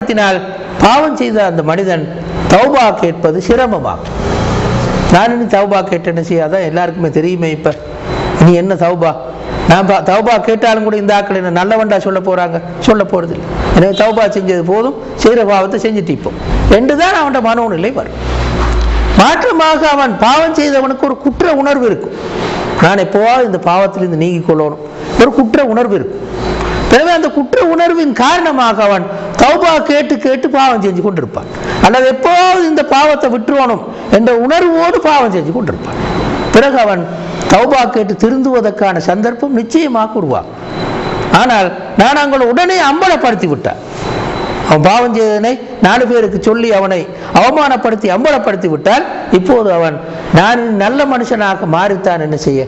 காரணத்தினால் பாவம் செய்த அந்த மனிதன் தௌபா கேட்பது சிரமமாகும். நான் இனி தௌபா கேட்டேன்னு செய்யாதான் எல்லாருக்குமே தெரியுமே இப்ப. நீ என்ன தௌபா? நான் தௌபா கேட்டாலும் கூட இந்த ஆக்கள் என்ன நல்லவண்டா சொல்ல போறாங்க? சொல்ல போறது இல்லை எனவே தௌபா செஞ்சது போதும். செய்கிற பாவத்தை செஞ்சுட்டு இப்போ. ரெண்டு தான் அவன் மனோநிலை வரும். மாற்றமாக அவன் பாவம் செய்தவனுக்கு ஒரு குற்ற உணர்வு இருக்கும். நான் எப்போவாவது இந்த பாவத்திலிருந்து நீங்கிக் கொள்ளணும். ஒரு குற்ற உணர்வு இருக்கும். எனவே அந்த குற்ற உணர்வின் காரணமாக அவன் தௌபா கேட்டு கேட்டு பாவம் செஞ்சு கொண்டிருப்பான். அல்லது எப்போது இந்த பாவத்தை விட்டுறணும் என்ற உணர்வோடு பாவம் செஞ்சு கொண்டிருப்பான். பிறகு அவன் தௌபா கேட்டு திருந்துவதற்கான சந்தர்ப்பம் நிச்சயமாக உருவாகும். ஆனால் நான் அவங்களை உடனே அம்பலப்படுத்தி விட்டேன். அவன் பாவம் செய்ததனை நாலு பேருக்கு சொல்லி அவனை அவமானப்படுத்தி அம்பலப்படுத்தி விட்டால் இப்போது அவன் நான் நல்ல மனுஷனாக மாறித்தான் என்ன செய்ய?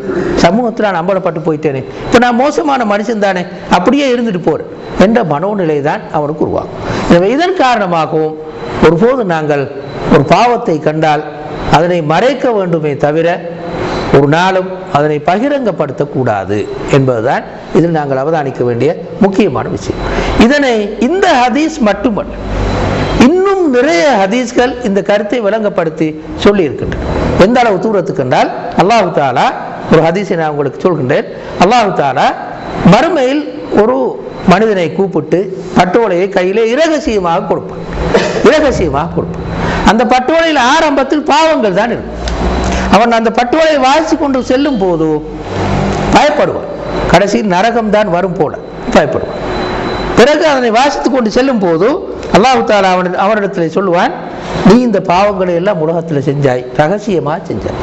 சமூகத்தில் நான் அம்பலப்பட்டு போயிட்டேனே. இப்போ நான் மோசமான மனுஷன் தானே அப்படியே இருந்துட்டு போறேன் என்ற மனோநிலை தான் அவனுக்கு உருவாகும். எனவே இதன் காரணமாகவும் ஒருபோது நாங்கள் ஒரு பாவத்தை கண்டால் அதனை மறைக்க வேண்டுமே தவிர ஒரு நாளும் அதனை பகிரங்கப்படுத்தக்கூடாது என்பதுதான் இதில் நாங்கள் அவதானிக்க வேண்டிய முக்கியமான விஷயம். இதனை இந்த ஹதீஸ் மட்டுமல்ல இன்னும் நிறைய ஹதீஸ்கள் இந்த கருத்தை விளங்கப்படுத்தி சொல்லி இருக்கின்றன எந்த அளவு தூரத்துக்கு என்றால் அல்லாஹு தாலா ஒரு ஹதீஸை நான் உங்களுக்கு சொல்கின்றேன். அல்லாஹு தாலா மறுமையில் ஒரு மனிதனை கூப்பிட்டு பட்டோலையை கையிலே இரகசியமாக கொடுப்பான். இரகசியமாக கொடுப்பான். அந்த பட்டோலையில் ஆரம்பத்தில் பாவங்கள் தான் இருக்கும் அவன் அந்த பட்டோலையை வாசி கொண்டு செல்லும் போது பயப்படுவான். கடைசியில் நரகம் தான் வரும் போல பயப்படுவான். பிறகு அதனை வாசித்துக் கொண்டு செல்லும் போது அல்லாஹு தாலா அவன் அவனிடத்தில் சொல்லுவான் நீ இந்த பாவங்களை எல்லாம் உலகத்தில் செஞ்சாய் ரகசியமா செஞ்சாய்.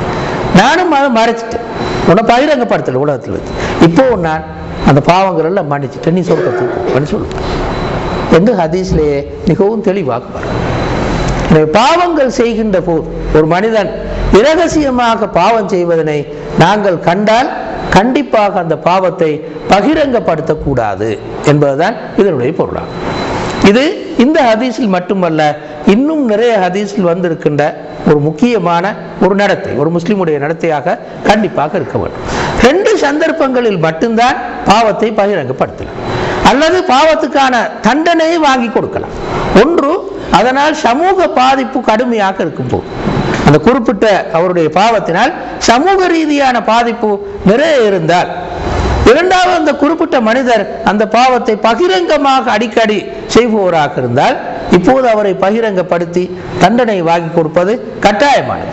நானும் அதை மறைச்சிட்டேன். உன்னை பகிரங்கப்படுத்தல உலகத்தில் வச்சு. இப்போ நான் அந்த பாவங்கள் எல்லாம் மன்னிச்சிட்டேன். நீ சொல்றதுக்கு சொல்லுவேன். என்று ஹதீஸ்லேயே மிகவும் தெளிவாக வரும் பாவங்கள் செய்கின்ற போது ஒரு மனிதன் இரகசியமாக பாவம் செய்வதனை நாங்கள் கண்டால் கண்டிப்பாக அந்த பாவத்தை பகிரங்கப்படுத்தக்கூடாது என்பதுதான் இதனுடைய பொருளாகும் இது இந்த ஹதீஸில் மட்டுமல்ல இன்னும் நிறைய ஹதீஸில் வந்திருக்கின்ற ஒரு முக்கியமான ஒரு நடத்தை ஒரு முஸ்லீமுடைய நடத்தையாக கண்டிப்பாக இருக்க வேண்டும். ரெண்டு சந்தர்ப்பங்களில் மட்டும்தான் பாவத்தை பகிரங்கப்படுத்தலாம். அல்லது பாவத்துக்கான தண்டனையை வாங்கி கொடுக்கலாம். ஒன்று அதனால் சமூக பாதிப்பு கடுமையாக இருக்கும் போது அந்த குறிப்பிட்ட அவருடைய பாவத்தினால் சமூக ரீதியான பாதிப்பு நிறைய இருந்தால் இரண்டாவது அந்த குறிப்பிட்ட மனிதர் அந்த பாவத்தை பகிரங்கமாக அடிக்கடி செய்பவராக இருந்தால் இப்போது அவரை பகிரங்கப்படுத்தி தண்டனை வாங்கி கொடுப்பது கட்டாயமானது.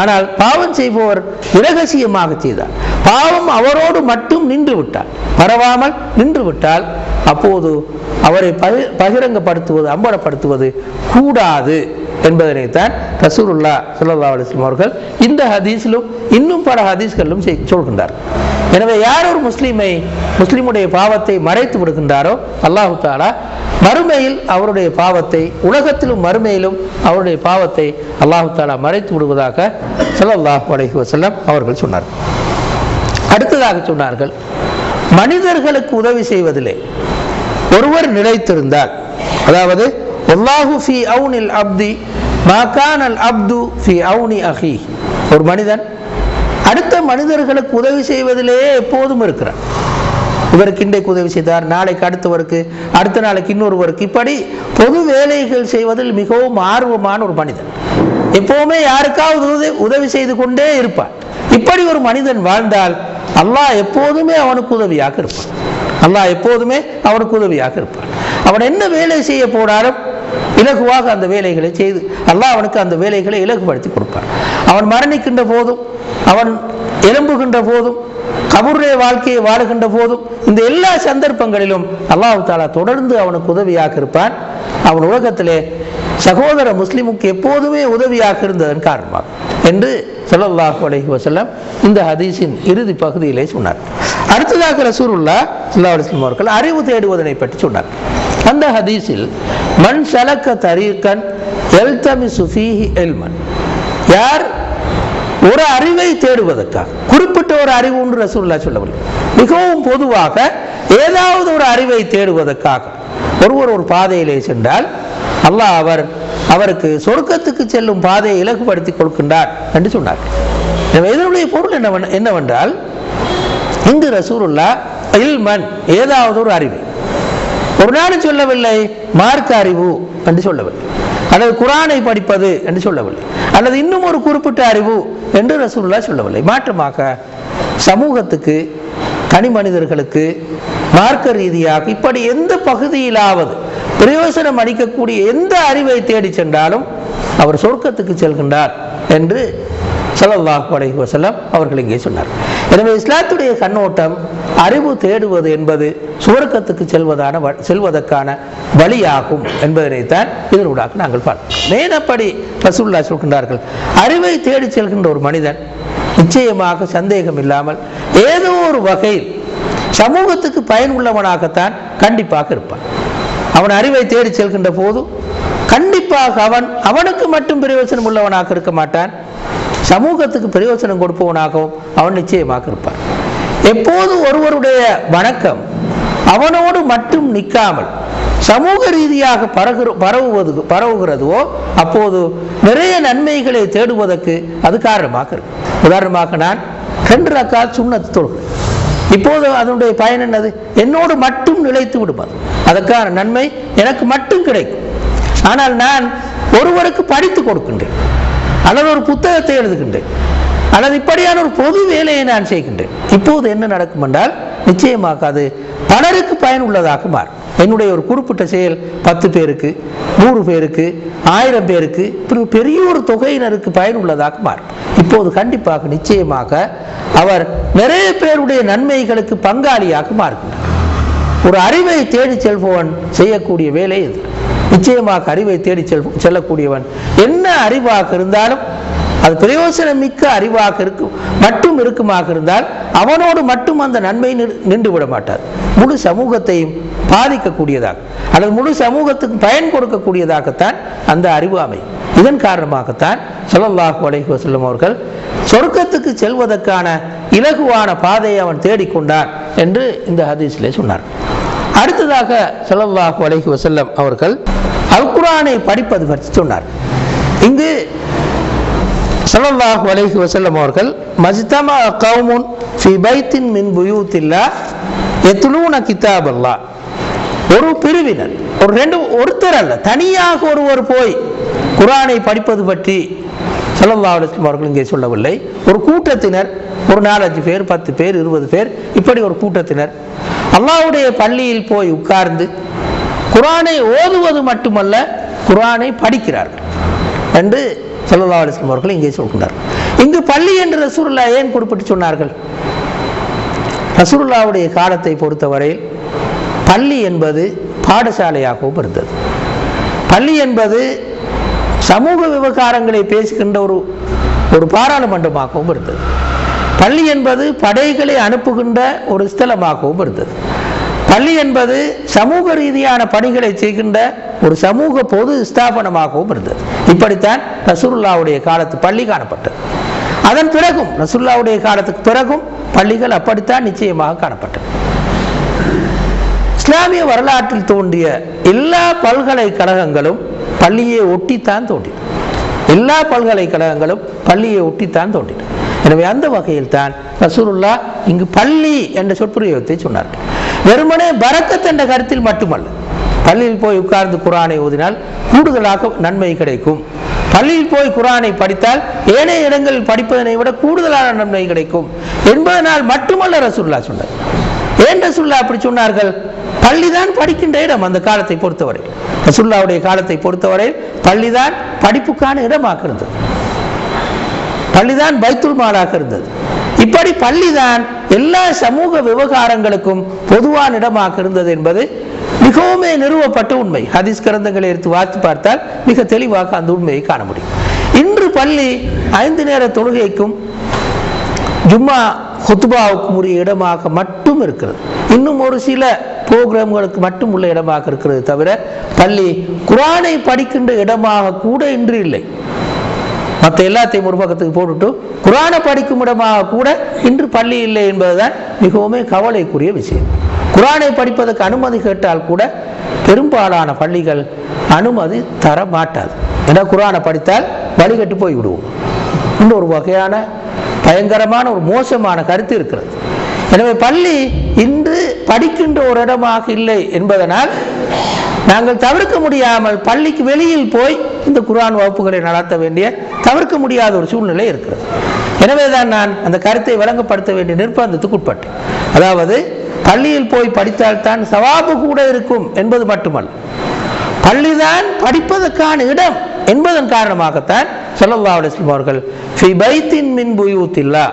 ஆனால் பாவம் செய்பவர் இரகசியமாக செய்தார். பாவம் அவரோடு மட்டும் நின்று விட்டார். பரவாமல் நின்று விட்டால் அப்போது அவரை பகிரங்கப்படுத்துவது அம்பலப்படுத்துவது கூடாது. என்பதனைத்தான் ரசூருல்லா சுல்லா அலிஸ்லாம் அவர்கள் இந்த ஹதீஸிலும் இன்னும் பல ஹதீஸ்களிலும் சொல்கின்றார். எனவே யார் ஒரு முஸ்லீமை முஸ்லீமுடைய பாவத்தை மறைத்து விடுகின்றாரோ அல்லாஹு தாலா மறுமையில் அவருடைய பாவத்தை உலகத்திலும் மறுமையிலும் அவருடைய பாவத்தை அல்லாஹு தாலா மறைத்து விடுவதாக ஸல்லல்லாஹு அலஹி வசல்லம் அவர்கள் சொன்னார் அடுத்ததாக சொன்னார்கள் மனிதர்களுக்கு உதவி செய்வதிலே ஒருவர் நிலைத்திருந்தால் அதாவது அல்லாஹு ஃபி அவுனில் அப்தி அல் அப்து ஃபி அவுனி அஹி. ஒரு மனிதன் அடுத்த மனிதர்களுக்கு உதவி செய்வதிலே எப்போதும் இருக்கிறார் இவருக்கு இன்றைக்கு உதவி செய்தார் நாளைக்கு அடுத்தவருக்கு அடுத்த நாளைக்கு இன்னொருவருக்கு. இப்படி பொது வேலைகள் செய்வதில் மிகவும் ஆர்வமான ஒரு மனிதன். எப்பவுமே யாருக்காவது உதவி உதவி செய்து கொண்டே இருப்பான். இப்படி ஒரு மனிதன் வாழ்ந்தால் அல்லாஹ் எப்போதுமே அவனுக்கு உதவியாக இருப்பான். அல்லாஹ் எப்போதுமே அவனுக்கு உதவியாக இருப்பான். அவன் என்ன வேலை செய்ய போனாலும் இலகுவாக அந்த வேலைகளை செய்து அல்லாஹ் அவனுக்கு அந்த வேலைகளை இலகுபடுத்தி கொடுப்பான். அவன் மரணிக்கின்ற போதும் அவன் எலும்புகின்ற போதும் கபருடைய வாழ்க்கையை வாழுகின்ற போதும் இந்த எல்லா சந்தர்ப்பங்களிலும் அல்லாஹ் தாலா தொடர்ந்து அவனுக்கு உதவியாக இருப்பான். அவன் உலகத்திலே சகோதர முஸ்லிமுக்கு எப்போதுமே உதவியாக இருந்ததன் காரணமாக என்று சொல்லல்லாஹு அலஹி வசல்லம் இந்த ஹதீஸின் இறுதி பகுதியிலே சொன்னார். அடுத்ததாக ரசூலுல்லா ஸல்லல்லாஹு அலைஹி அவர்கள் அறிவு தேடுவதனை பற்றி சொன்னார். அந்த ஹதீஸில் மண் சலக்க தரீக்கன் எல்தமி ஃபீஹி எல்மன் யார்? ஒரு அறிவை தேடுவதற்காக. குறிப்பிட்ட ஒரு அறிவு ஒன்று ரசூல்லா சொல்லவில்லை. மிகவும் பொதுவாக ஏதாவது ஒரு அறிவை தேடுவதற்காக. ஒருவர் ஒரு பாதையிலே சென்றால் அல்லாஹ் அவர் அவருக்கு சொர்க்கத்துக்கு செல்லும் பாதையை இலகுபடுத்தி கொடுக்கின்றார் என்று சொன்னார். எனவே இதனுடைய பொருள் என்னவென்றால் இங்கு ரசூருல்லா இல்மன் ஏதாவது ஒரு அறிவு. ஒரு நாள் சொல்லவில்லை மார்க்க அறிவு என்று சொல்லவில்லை. அல்லது குரானை படிப்பது என்று சொல்லவில்லை. அல்லது இன்னும் ஒரு குறிப்பிட்ட அறிவு என்று ரசூல்லா சொல்லவில்லை. மாற்றமாக சமூகத்துக்கு தனி மனிதர்களுக்கு மார்க்க ரீதியாக இப்படி எந்த பகுதியிலாவது பிரயோசனம் அளிக்கக்கூடிய எந்த அறிவை தேடி சென்றாலும் அவர் சொர்க்கத்துக்கு செல்கின்றார் என்று ஸல்லல்லாஹு அலைஹி வஸல்லம் அவர்கள் இங்கே சொன்னார் எனவே இஸ்லாத்துடைய கண்ணோட்டம் அறிவு தேடுவது என்பது சுவர்க்கத்துக்கு செல்வதான வ- செல்வதற்கான வழியாகும் என்பதனைத்தான் இதனூடாக நாங்கள் பார்க்கிறோம். மேனப்படி ரசூல்லா சொல்கின்றார்கள் அறிவை தேடி செல்கின்ற ஒரு மனிதன் நிச்சயமாக சந்தேகம் இல்லாமல் ஏதோ ஒரு வகையில் சமூகத்துக்கு பயனுள்ளவனாகத்தான் கண்டிப்பாக இருப்பான். அவன் அறிவை தேடி செல்கின்ற போது கண்டிப்பாக அவன் அவனுக்கு மட்டும் பிரயோசனம் உள்ளவனாக இருக்க மாட்டான். சமூகத்துக்கு பிரயோஜனம் கொடுப்பவனாகவும் அவன் நிச்சயமாக இருப்பான். எப்போது ஒருவருடைய வணக்கம் அவனோடு மட்டும் நிற்காமல் சமூக ரீதியாக பரகு பரவுவது பரவுகிறதோ அப்போது நிறைய நன்மைகளை தேடுவதற்கு அது காரணமாக இருக்கும். உதாரணமாக நான் ரெண்டு ரக்கா சுண்ணத்து தொழுகிறேன் இப்போது அதனுடைய பயன் என்னது? என்னோடு மட்டும் நிலைத்து விடுவது. அதற்கான நன்மை எனக்கு மட்டும் கிடைக்கும். ஆனால் நான் ஒருவருக்கு படித்து கொடுக்கின்றேன். அல்லது ஒரு புத்தகத்தை எழுதுகின்றேன். அல்லது இப்படியான ஒரு பொது வேலையை நான் செய்கின்றேன். இப்போது என்ன நடக்கும் என்றால் நிச்சயமாக அது பலருக்கு பயனுள்ளதாக மாறும். என்னுடைய ஒரு குறிப்பிட்ட செயல் பத்து பேருக்கு நூறு பேருக்கு ஆயிரம் பேருக்கு பெரிய ஒரு தொகையினருக்கு பயனுள்ளதாக மாறும். இப்போது கண்டிப்பாக நிச்சயமாக அவர் நிறைய பேருடைய நன்மைகளுக்கு பங்காளியாக மாறுகின்றார். ஒரு அறிவை தேடி செல்பவன் செய்யக்கூடிய வேலை இது. நிச்சயமாக அறிவை தேடி செல் செல்லக்கூடியவன். என்ன அறிவாக இருந்தாலும் அது பிரயோசனம் மிக்க அறிவாக இருக்கும் மட்டும் இருக்குமாக இருந்தால் அவனோடு மட்டும் அந்த நன்மை நின்று- விட மாட்டார். முழு சமூகத்தையும் பாதிக்கக்கூடியதாக அல்லது முழு சமூகத்துக்கு பயன் கொடுக்கக்கூடியதாகத்தான் அந்த அறிவு அமை இதன் காரணமாகத்தான் சொல்லல்லாஹு அலைஹி வசல்லம் அவர்கள் சொர்க்கத்துக்கு செல்வதற்கான இலகுவான பாதையை அவன் தேடிக்கொண்டான் என்று இந்த ஹதீஸிலே சொன்னார் அடுத்ததாக ஸல்லல்லாஹு அலைஹி வசல்லம் அவர்கள் அல்குரானை படிப்பது பற்றி சொன்னார். இங்கு ஸல்லல்லாஹு அலைஹி வசல்லம் அவர்கள் மஜ்தமா கவுமுன் ஃபி பைத்தின் மின் புயூத்தில்லா யத்லூன கிதாபல்லாஹ். ஒரு பிரிவினர் ஒரு ரெண்டு ஒருத்தர் அல்ல தனியாக ஒருவர் போய் குரானை படிப்பது பற்றி ஸல்லல்லாஹு அவர்கள் இங்கே சொல்லவில்லை. ஒரு கூட்டத்தினர் ஒரு நாலஞ்சு பேர் பத்து பேர் இருபது பேர் இப்படி ஒரு கூட்டத்தினர். அல்லாவுடைய பள்ளியில் போய் உட்கார்ந்து குர்ஆனை ஓதுவது மட்டுமல்ல குர்ஆனை படிக்கிறார்கள் என்று ஸல்லல்லாஹு அலிஸ்லாம் அவர்கள் இங்கே சொல்கிறார் இங்கு பள்ளி என்று ரசூலுல்லாஹ் ஏன் குறிப்பிட்டு சொன்னார்கள்? ரசூலுல்லாவுடைய காலத்தை பொறுத்தவரையில் பள்ளி என்பது பாடசாலையாகவும் இருந்தது. பள்ளி என்பது சமூக விவகாரங்களை பேசுகின்ற ஒரு ஒரு பாராளுமன்றமாகவும் இருந்தது. பள்ளி என்பது படைகளை அனுப்புகின்ற ஒரு ஸ்தலமாகவும் இருந்தது. பள்ளி என்பது சமூக ரீதியான பணிகளை செய்கின்ற ஒரு சமூக பொது ஸ்தாபனமாகவும் இருந்தது. இப்படித்தான் ரசூல்லாவுடைய காலத்து பள்ளி காணப்பட்டது. அதன் பிறகும் ரசூலுல்லாவுடைய காலத்துக்கு பிறகும் பள்ளிகள் அப்படித்தான் நிச்சயமாக காணப்பட்டது. இஸ்லாமிய வரலாற்றில் தோன்றிய எல்லா பல்கலைக்கழகங்களும் பள்ளியை ஒட்டித்தான் தோன்றின. எல்லா பல்கலைக்கழகங்களும் பள்ளியை ஒட்டித்தான் தோன்றின. எனவே அந்த வகையில் தான் ரசூலுல்லா இங்கு பள்ளி என்ற சொற்புரியத்தை சொன்னார்கள் வெறுமனே பரக்கத் என்ற கருத்தில் மட்டுமல்ல பள்ளியில் போய் உட்கார்ந்து குரானை ஓதினால் கூடுதலாக நன்மை கிடைக்கும். பள்ளியில் போய் குரானை படித்தால் ஏனைய இடங்களில் படிப்பதனை விட கூடுதலான நன்மை கிடைக்கும். என்பதனால் மட்டுமல்ல ரசூல்லா சொன்னார். ஏன் ரசூல்லா அப்படி சொன்னார்கள்? பள்ளிதான் படிக்கின்ற இடம் அந்த காலத்தை பொறுத்தவரை. ரசூல்லாவுடைய காலத்தை பொறுத்தவரை பள்ளிதான் படிப்புக்கான இடமாக இருந்தது. பள்ளிதான் பைத்துல் மாலாக இருந்தது. இப்படி பள்ளிதான் எல்லா சமூக விவகாரங்களுக்கும் பொதுவான இடமாக இருந்தது என்பது மிகவுமே நிறுவப்பட்ட உண்மை. ஹதீஸ் கிரந்தங்களை எடுத்து வாத்து பார்த்தால் மிக தெளிவாக அந்த உண்மையை காண முடியும். இன்று பள்ளி ஐந்து நேர தொழுகைக்கும் ஜும்மா ஹுத்துபாவுக்கும் உரிய இடமாக மட்டும் இருக்கிறது. இன்னும் ஒரு சில புரோகிராம்களுக்கு மட்டும் உள்ள இடமாக இருக்கிறது தவிர பள்ளி குரானை படிக்கின்ற இடமாக கூட இன்று இல்லை. மற்ற எல்லாத்தையும் ஒரு பக்கத்துக்கு போட்டுட்டு குரானை படிக்கும் இடமாக கூட இன்று பள்ளி இல்லை என்பதுதான் மிகவும் கவலைக்குரிய விஷயம். குரானை படிப்பதற்கு அனுமதி கேட்டால் கூட பெரும்பாலான பள்ளிகள் அனுமதி தர மாட்டாது ஏன்னா குரானை படித்தால் வழிகட்டு போய் விடுவோம் இன்னொரு வகையான பயங்கரமான ஒரு மோசமான கருத்து இருக்கிறது. எனவே பள்ளி இன்று படிக்கின்ற ஒரு இடமாக இல்லை என்பதனால் நாங்கள் தவிர்க்க முடியாமல் பள்ளிக்கு வெளியில் போய் இந்த குரான் வகுப்புகளை நடத்த வேண்டிய தவிர்க்க முடியாத ஒரு சூழ்நிலை இருக்கிறது. எனவேதான் நான் அந்த கருத்தை வழங்கப்படுத்த வேண்டிய நிர்பந்தத்துக்கு உட்பட்டேன். அதாவது பள்ளியில் போய் படித்தால்தான் சவாபு கூட இருக்கும் என்பது மட்டுமல்ல. பள்ளிதான் படிப்பதற்கான இடம் என்பதன் காரணமாகத்தான் சொல்லல்லா அலைஹி அவர்கள் ஃபி பைத்தின் மின் புயூத்தில்லா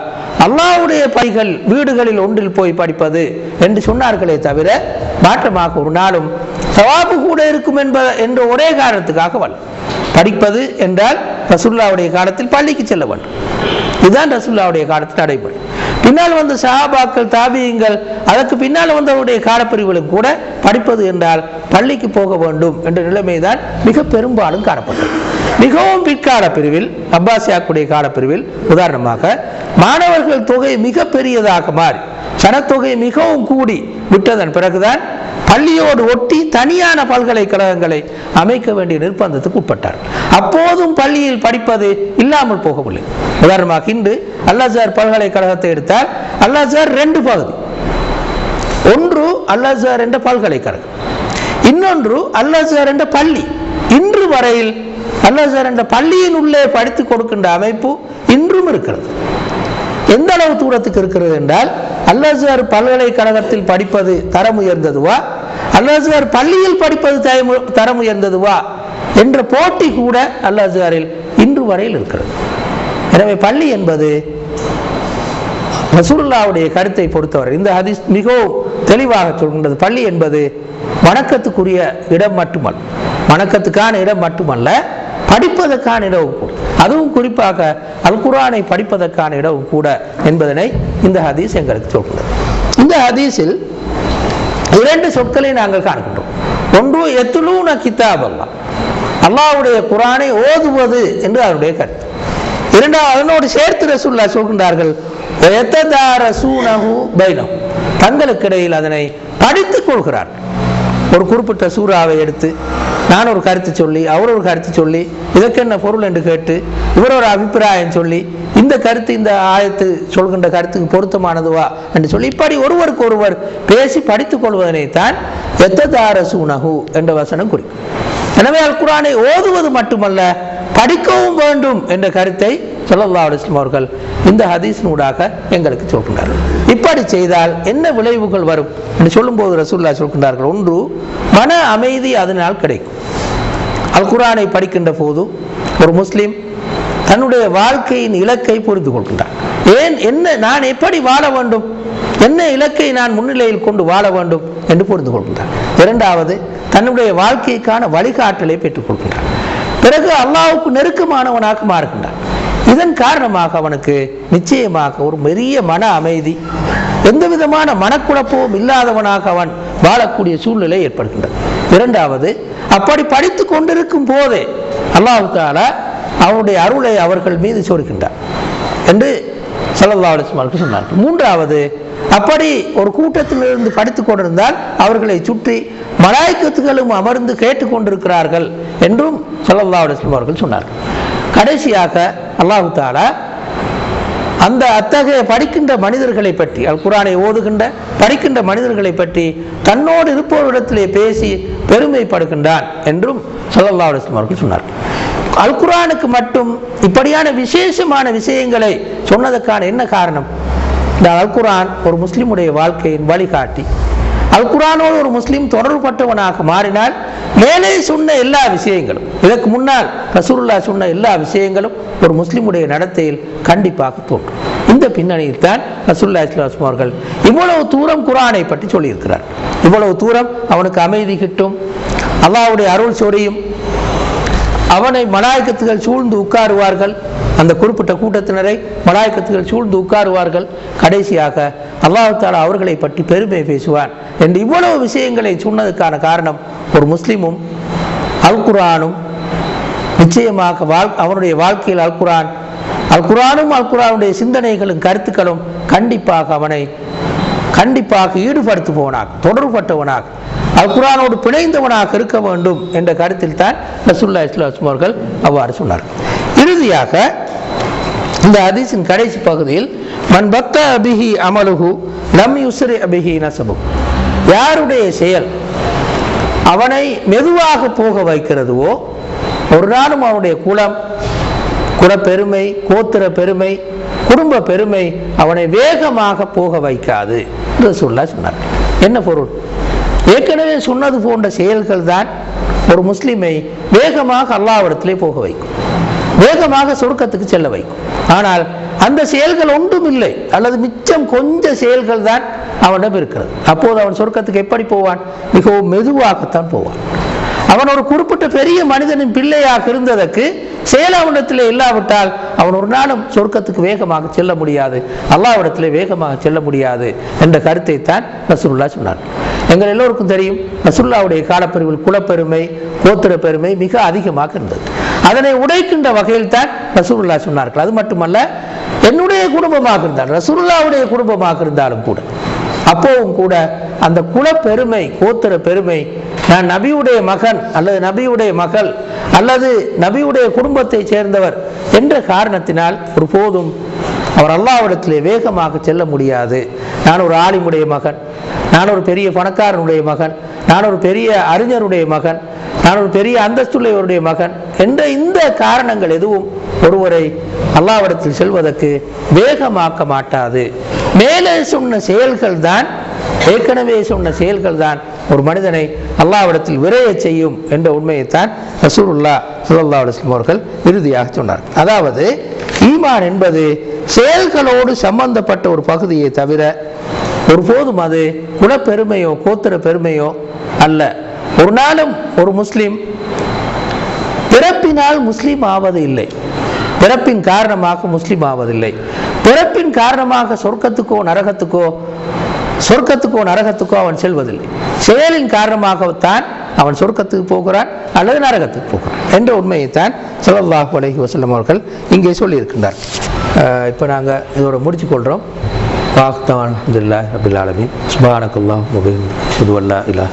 அல்லாவுடைய பைகள் வீடுகளில் ஒன்றில் போய் படிப்பது என்று சொன்னார்களே தவிர மாற்றமாக ஒரு நாளும் சவாபு கூட இருக்கும் என்ப என்ற ஒரே காரணத்துக்காக வல்ல படிப்பது என்றால் ரசுல்லாவுடைய காலத்தில் பள்ளிக்கு செல்ல வேண்டும். இதுதான் ரசுல்லாவுடைய காலத்தில் நடைபெறும் பின்னால் வந்த சஹாபாக்கள் தாபியங்கள் அதற்கு பின்னால் வந்தவருடைய காலப்பிரிவுகளும் கூட படிப்பது என்றால் பள்ளிக்கு போக வேண்டும் என்ற நிலைமைதான் மிக பெரும்பாலும் காணப்பட்டது. மிகவும் பிற்கால பிரிவில் அப்பாசியாக்குடைய காலப்பிரிவில் உதாரணமாக மாணவர்கள் தொகை மிக பெரியதாக மாறி சனத்தொகை மிகவும் கூடி விட்டதன் பிறகுதான் பள்ளியோடு ஒட்டி தனியான பல்கலைக்கழகங்களை அமைக்க வேண்டிய நிர்பந்தத்துக்கு உட்பட்டார். அப்போதும் பள்ளியில் படிப்பது இல்லாமல் போகவில்லை. உதாரணமாக இன்று அல்லாசார் பல்கலைக்கழகத்தை எடுத்தால் அல்லாசார் ரெண்டு பகுதி. ஒன்று அல்லாசார் என்ற பல்கலைக்கழகம். இன்னொன்று அல்லாசார் என்ற பள்ளி. இன்று வரையில் அல்லாசார் என்ற பள்ளியின் உள்ளே படித்துக் கொடுக்கின்ற அமைப்பு இன்றும் இருக்கிறது. எந்த அளவு தூரத்துக்கு இருக்கிறது என்றால் அல்லாசார் பல்கலைக்கழகத்தில் படிப்பது தரம் உயர்ந்ததுவா? அல்லாசுகார் பள்ளியில் படிப்பது தயம்- தரம் உயர்ந்ததுவா என்ற போட்டி கூட அல்லாசுகாரில் இன்று வரையில் இருக்கிறது. எனவே பள்ளி என்பது ரசூல்லாவுடைய கருத்தை பொறுத்தவரை இந்த ஹதீஸ் மிகவும் தெளிவாக சொல்கின்றது. பள்ளி என்பது வணக்கத்துக்குரிய இடம் மட்டுமல்ல வணக்கத்துக்கான இடம் மட்டுமல்ல படிப்பதற்கான இடமும் கூட. அதுவும் குறிப்பாக அல் குரானை படிப்பதற்கான இடமும் கூட என்பதனை இந்த ஹதீஸ் எங்களுக்கு சொல்கிறது இந்த ஹதீஸில் இரண்டு சொற்களை நாங்கள் காண்கின்றோம். ஒன்று எத்துலூன கிதாப் அல்லா அல்லாவுடைய குரானை ஓதுவது என்று அவருடைய கருத்து. இரண்டாவது அதனோடு சேர்த்து ரசூல்லா சொல்கின்றார்கள் "வயத்ததாரசூனஹு பைனஹும்." தங்களுக்கிடையில் அதனை படித்துக் கொள்கிறார்கள். ஒரு குறிப்பிட்ட சூறாவை எடுத்து நான் ஒரு கருத்து சொல்லி அவர் ஒரு கருத்து சொல்லி இதற்கு என்ன பொருள் என்று கேட்டு இவர் ஒரு அபிப்பிராயம் சொல்லி இந்த கருத்து இந்த ஆயத்து சொல்கின்ற கருத்துக்கு பொருத்தமானதுவா என்று சொல்லி இப்படி ஒருவருக்கு ஒருவர் பேசி படித்துக் கொள்வதனைத்தான் உணகு என்ற வசனம் குறிக்கும். எனவே அல் குரானை ஓதுவது மட்டுமல்ல படிக்கவும் வேண்டும் என்ற கருத்தை சொல்லல்லா அலுவலம் அவர்கள் இந்த ஹதீஸினூடாக எங்களுக்கு சொல்கின்றார்கள். இப்படி செய்தால் என்ன விளைவுகள் வரும் என்று சொல்லும்போது ரசூல்லா சொல்கின்றார்கள். ஒன்று மன அமைதி அதனால் கிடைக்கும். அல் குரானை படிக்கின்ற போது ஒரு முஸ்லீம் தன்னுடைய வாழ்க்கையின் இலக்கை புரிந்து கொள்கின்றார் ஏன் என்ன நான் எப்படி வாழ வேண்டும்? என்ன இலக்கை நான் முன்னிலையில் கொண்டு வாழ வேண்டும் என்று புரிந்து கொள்கின்றார் இரண்டாவது தன்னுடைய வாழ்க்கைக்கான வழிகாட்டலை பெற்றுக் கொள்கின்றார் பிறகு அல்லாவுக்கு நெருக்கமானவனாக மாறுகின்றான். இதன் காரணமாக அவனுக்கு நிச்சயமாக ஒரு பெரிய மன அமைதி எந்த விதமான மனக்குழப்பமும் இல்லாதவனாக அவன் வாழக்கூடிய சூழ்நிலை ஏற்படுகின்றது. இரண்டாவது அப்படி படித்துக் கொண்டிருக்கும் போதே அல்லாஹ் தாலா அவனுடைய அருளை அவர்கள் மீது சொல்கின்றார் என்று ஸல்லல்லாஹு அலைஹி சொன்னார்கள். மூன்றாவது அப்படி ஒரு கூட்டத்திலிருந்து படித்துக் கொண்டிருந்தால் அவர்களை சுற்றி மலாய்க்கத்துகளும் அமர்ந்து கேட்டுக்கொண்டிருக்கிறார்கள் என்றும் ஸல்லல்லாஹு அலைஹி அவர்கள் சொன்னார்கள். கடைசியாக அல்லாஹு தாலா அந்த அத்தகைய படிக்கின்ற மனிதர்களை பற்றி அல் குரானை ஓதுகின்ற படிக்கின்ற மனிதர்களை பற்றி தன்னோடு இருப்பவரிடத்திலே பேசி பெருமைப்படுகின்றான் என்றும் ஸல்லல்லாஹு அலைஹி அவர்கள் சொன்னார் அல் குரானுக்கு மட்டும் இப்படியான விசேஷமான விஷயங்களை சொன்னதற்கான என்ன காரணம்? இந்த அல் குரான் ஒரு முஸ்லிமுடைய வாழ்க்கையின் வழிகாட்டி. அல் குரானோடு ஒரு முஸ்லீம் தொடர்பட்டவனாக மாறினால் மேலே சொன்ன எல்லா விஷயங்களும் இதற்கு முன்னால் ரசூருல்லா சொன்ன எல்லா விஷயங்களும் ஒரு முஸ்லீமுடைய நடத்தையில் கண்டிப்பாக தோன்றும். இந்த பின்னணியில் தான் ரசூல்லா இஸ்லாம் அவர்கள் இவ்வளவு தூரம் குரானை பற்றி சொல்லியிருக்கிறார் இவ்வளவு தூரம் அவனுக்கு அமைதி கிட்டும் அல்லாவுடைய அருள் சொரியும் அவனை மலாய்க்கத்துகள் சூழ்ந்து உட்காருவார்கள். அந்த குறிப்பிட்ட கூட்டத்தினரை மலாய்க்கத்துகள் சூழ்ந்து உட்காருவார்கள். கடைசியாக அல்லாஹால அவர்களை பற்றி பெருமை பேசுவான் என்று இவ்வளவு விஷயங்களை சொன்னதுக்கான காரணம் ஒரு முஸ்லிமும் அல் குரானும் நிச்சயமாக வாழ் அவனுடைய வாழ்க்கையில் அல் குரான் அல் குரானும் அல் குரானுடைய சிந்தனைகளும் கருத்துக்களும் கண்டிப்பாக அவனை கண்டிப்பாக ஈடுபடுத்துபவனாக தொடர்பட்டவனாக அல் பிணைந்தவனாக இருக்க வேண்டும் என்ற கருத்தில் தான் ரசுல்லா இஸ்லாம் அவர்கள் அவ்வாறு சொன்னார் இறுதியாக இந்த ஹதீஸின் கடைசி பகுதியில் மன் பக்த அபிஹி அமலுகு லம் யுஸ்ரி அபிஹி நசபு. யாருடைய செயல் அவனை மெதுவாக போக வைக்கிறதுவோ ஒரு நாளும் அவனுடைய குலம் குலப்பெருமை கோத்திர பெருமை குடும்ப பெருமை அவனை வேகமாக போக வைக்காது என்று சொல்ல சொன்னார் என்ன பொருள்? ஏற்கனவே சொன்னது போன்ற செயல்கள் தான் ஒரு முஸ்லீமை வேகமாக அல்லாவிடத்திலே போக வைக்கும். வேகமாக சொர்க்கத்துக்கு செல்ல வைக்கும். ஆனால் அந்த செயல்கள் ஒன்றும் இல்லை அல்லது மிச்சம் கொஞ்ச செயல்கள் தான் அவனிடம் இருக்கிறது. அப்போது அவன் சொர்க்கத்துக்கு எப்படி போவான்? மிகவும் மெதுவாகத்தான் போவான். அவன் ஒரு குறிப்பிட்ட பெரிய மனிதனின் பிள்ளையாக இருந்ததற்கு செயல் இல்லாவிட்டால் அவன் ஒரு நாளும் சொர்க்கத்துக்கு வேகமாக செல்ல முடியாது. அல்லாவிடத்திலே வேகமாக செல்ல முடியாது என்ற கருத்தை தான் ரசூலுல்லா சொன்னார் எங்கள் எல்லோருக்கும் தெரியும் ரசூல்லாவுடைய காலப்பெருவில் குலப்பெருமை கோத்திர பெருமை மிக அதிகமாக இருந்தது. அதனை உடைக்கின்ற வகையில் தான் ரசூல்லா சொன்னார்கள். அது மட்டுமல்ல என்னுடைய குடும்பமாக இருந்தால் ரசூல்லாவுடைய குடும்பமாக இருந்தாலும் கூட அப்போவும் கூட அந்த குலப்பெருமை கோத்திர பெருமை நான் நபியுடைய மகன் அல்லது நபியுடைய மகள் அல்லது நபியுடைய குடும்பத்தை சேர்ந்தவர் என்ற காரணத்தினால் ஒரு போதும் அவர் அல்லாவிடத்திலே வேகமாக செல்ல முடியாது. நான் ஒரு ஆலிமுடைய மகன். நான் ஒரு பெரிய பணக்காரனுடைய மகன். நான் ஒரு பெரிய அறிஞருடைய மகன். நான் ஒரு பெரிய அந்தஸ்துள்ளவருடைய மகன் என்ற இந்த காரணங்கள் எதுவும் ஒருவரை அல்லாவிடத்தில் செல்வதற்கு வேகமாக்க மாட்டாது. மேலே சொன்ன செயல்கள் தான் ஏற்கனவே சொன்ன செயல்கள் தான் ஒரு மனிதனை அல்லாவிடத்தில் விரைய செய்யும் என்ற உண்மையைத்தான் ரசூலுல்லா சுல்லா அலுவலம் அவர்கள் இறுதியாக சொன்னார் அதாவது ஈமான் என்பது செயல்களோடு சம்பந்தப்பட்ட ஒரு பகுதியை தவிர ஒருபோதும் அது குலப்பெருமையோ கோத்திர பெருமையோ அல்ல. ஒரு நாளும் ஒரு முஸ்லீம் பிறப்பினால் முஸ்லிம் ஆவது இல்லை பிறப்பின் காரணமாக முஸ்லிம் ஆவதில்லை. பிறப்பின் காரணமாக சொர்க்கத்துக்கோ நரகத்துக்கோ சொர்க்கத்துக்கோ நரகத்துக்கோ அவன் செல்வதில்லை. செயலின் காரணமாகத்தான் அவன் சொர்க்கத்துக்கு போகிறான் அல்லது நரகத்துக்கு போகிறான் என்ற உண்மையைத்தான் ஸல்லல்லாஹு அலைஹி வஸல்லம் அவர்கள் இங்கே சொல்லியிருக்கின்றார். இப்போ நாங்கள் இதோட முடிச்சு கொள்கிறோம் பாக்தான் அல்ஹம்துலில்லாஹி அப்படி ஆலமி சுப்ஹானக்கல்லாஹு வபிஹம்திஹி அஷ்ஹது அல்லா இல்லா